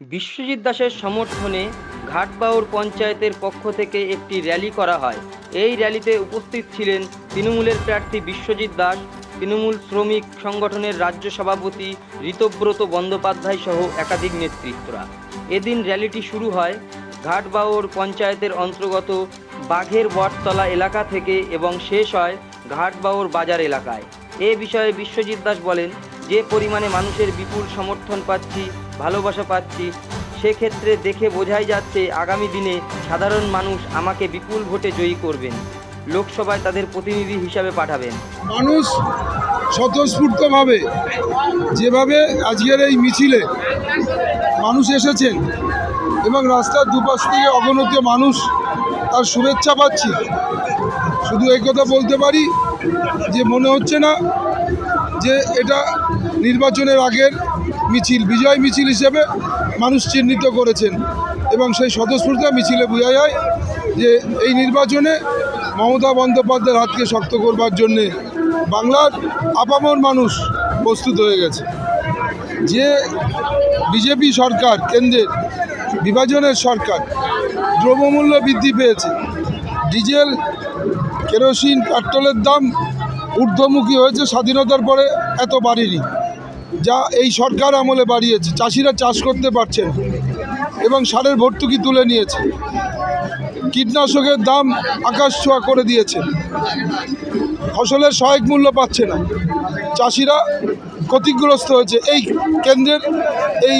বিশ্বজিৎ দাসের সমর্থনে ঘাটবাউর পঞ্চায়েতের পক্ষ থেকে একটি র্যালি করা হয়। এই র্যালিতে উপস্থিত ছিলেন তৃণমূলের প্রার্থী বিশ্বজিৎ দাস, তৃণমূল শ্রমিক সংগঠনের রাজ্য সভাপতি ঋতব্রত বন্দ্যোপাধ্যায় সহ একাধিক নেতৃত্বরা। এদিন র্যালিটি শুরু হয় ঘাটবাউর পঞ্চায়েতের অন্তর্গত বাঘের বটতলা এলাকা থেকে এবং শেষ হয় ঘাটবাউর বাজার এলাকায়। এ বিষয়ে বিশ্বজিৎ দাস বলেন যে পরিমাণে মানুষের বিপুল সমর্থন পাচ্ছি, ভালোবাসা পাচ্ছি, সেক্ষেত্রে দেখে বোঝাই যাচ্ছে আগামী দিনে সাধারণ মানুষ আমাকে বিপুল ভোটে জয়ী করবেন। লোকসভায় তাদের প্রতিনিধি হিসাবে পাঠাবেন। মানুষ স্বতঃস্ফূর্তভাবে যেভাবে আজকের এই মিছিলে মানুষ এসেছেন এবং রাস্তার দুপাশ থেকে অগণিত মানুষ তার শুভেচ্ছা পাচ্ছি। শুধু এই কথা বলতে পারি যে মনে হচ্ছে না যে এটা নির্বাচনের আগের মিছিল, বিজয় মিছিল হিসেবে মানুষ চিহ্নিত করেছেন এবং সেই স্বতঃস্ফূর্ত মিছিলে বোঝা যায় যে এই নির্বাচনে মমতা বন্দ্যোপাধ্যায়ের হাতকে শক্ত করবার জন্যে বাংলার আপামর মানুষ প্রস্তুত হয়ে গেছে। যে বিজেপি সরকার কেন্দ্রের বিভাজনের সরকার দ্রব্যমূল্য বৃদ্ধি পেয়েছে, ডিজেল কেরোসিন, পেট্রোলের দাম ঊর্ধ্বমুখী হয়েছে, স্বাধীনতার পরে এত বাড়েনি, যা এই সরকার আমলে বাড়িয়েছে। চাষিরা চাষ করতে পারছে না, এবং সারের ভর্তুকি তুলে নিয়েছে। কীটনাশকের দাম আকাশ ছোঁয়া করে দিয়েছে। ফসলের সহায়ক মূল্য পাচ্ছে না। চাষিরা ক্ষতিগ্রস্ত হয়েছে। এই কেন্দ্রের, এই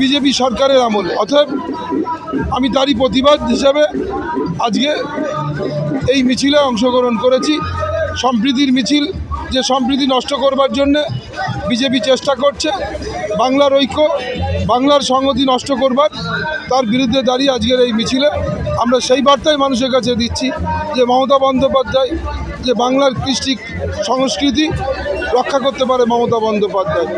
বিজেপি সরকারের আমলে। অতএব আমি তারই প্রতিবাদ হিসাবে আজকে এই মিছিলে অংশগ্রহণ করেছি। সম্প্রীতির মিছিল, যে সম্প্রীতি নষ্ট করবার জন্যে বিজেপি চেষ্টা করছে। বাংলার ঐক্য, বাংলার সংহতি নষ্ট করবার, তার বিরুদ্ধে দাঁড়িয়ে আজকের এই মিছিলে আমরা সেই বার্তাই মানুষের কাছে দিচ্ছি যে মমতা বন্দ্যোপাধ্যায় যে বাংলার কৃষ্টি সংস্কৃতি রক্ষা করতে পারে মমতা বন্দ্যোপাধ্যায়।